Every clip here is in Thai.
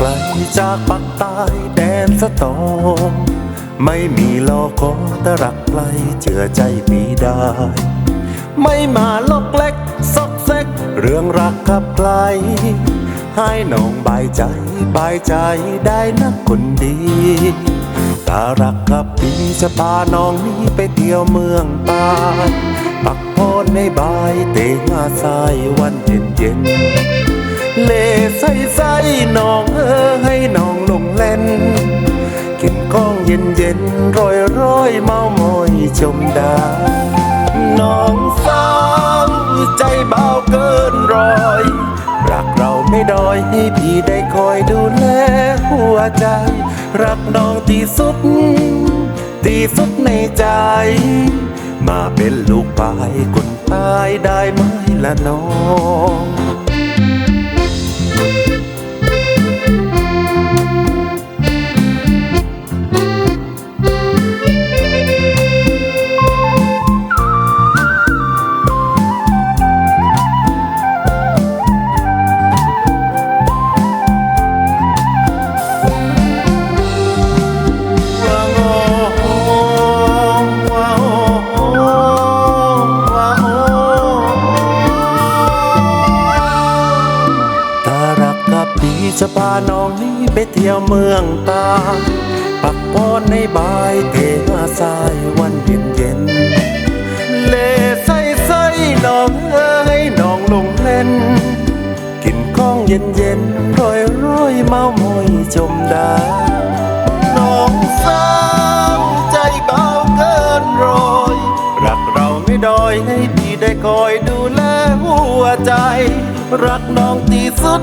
กลจากปักใต้แดนสตอมไม่มีโลโกแต่รักไกลเจือใจปีได้ ไม่มาลกเล็กซอกเซกเรื่องรักกับใครให้น้องบายใจบายใจได้นักคนดีถ้ารักกับพี่จะพาน้องนี้ไปเที่ยวเมืองใตาปักพนในบายเตงอาสายวันเย็นเย็น เล่ใส่ใส่น้องเออให้น้องลงเล่น กินก้องเย็นเย็นร้อยร้อยเมามอยชมดา น้องสาวใจเบาเกินรอยรักเราไม่ด้อยให้พี่ได้คอยดูแลหัวใจ รักน้องที่สุด ที่สุดในใจ มาเป็นลูกปลายคนตายได้ไหมละน้อง พี่จะพาน้องนี้ไปเที่ยวเมืองตา ปักพรในบายเทหาสายวันเย็นเย็น เลใส่ใส่น้องเอ้ยน้องลงเล่น กินข้องเย็นเย็นร้อยร้อยเมามอยจมดา น้องสาวใจเบาเกินรอยรักเราไม่ด้อยให้พี่ได้คอยดูแลหัวใจ รักน้องที่สุด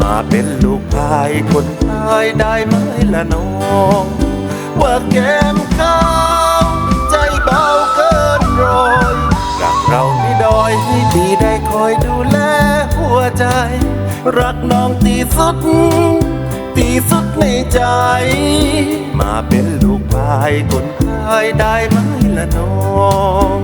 มาเป็นลูกพายคนตายได้ไหมละน้อง ว่าแก้มข้าใจเบาเกินรอยรักเราไม่ดอยให้พี่ได้คอยดูแลหัวใจ รักน้องที่สุดที่สุดในใจ มาเป็นลูกพายคนพายได้ไหมละน้อง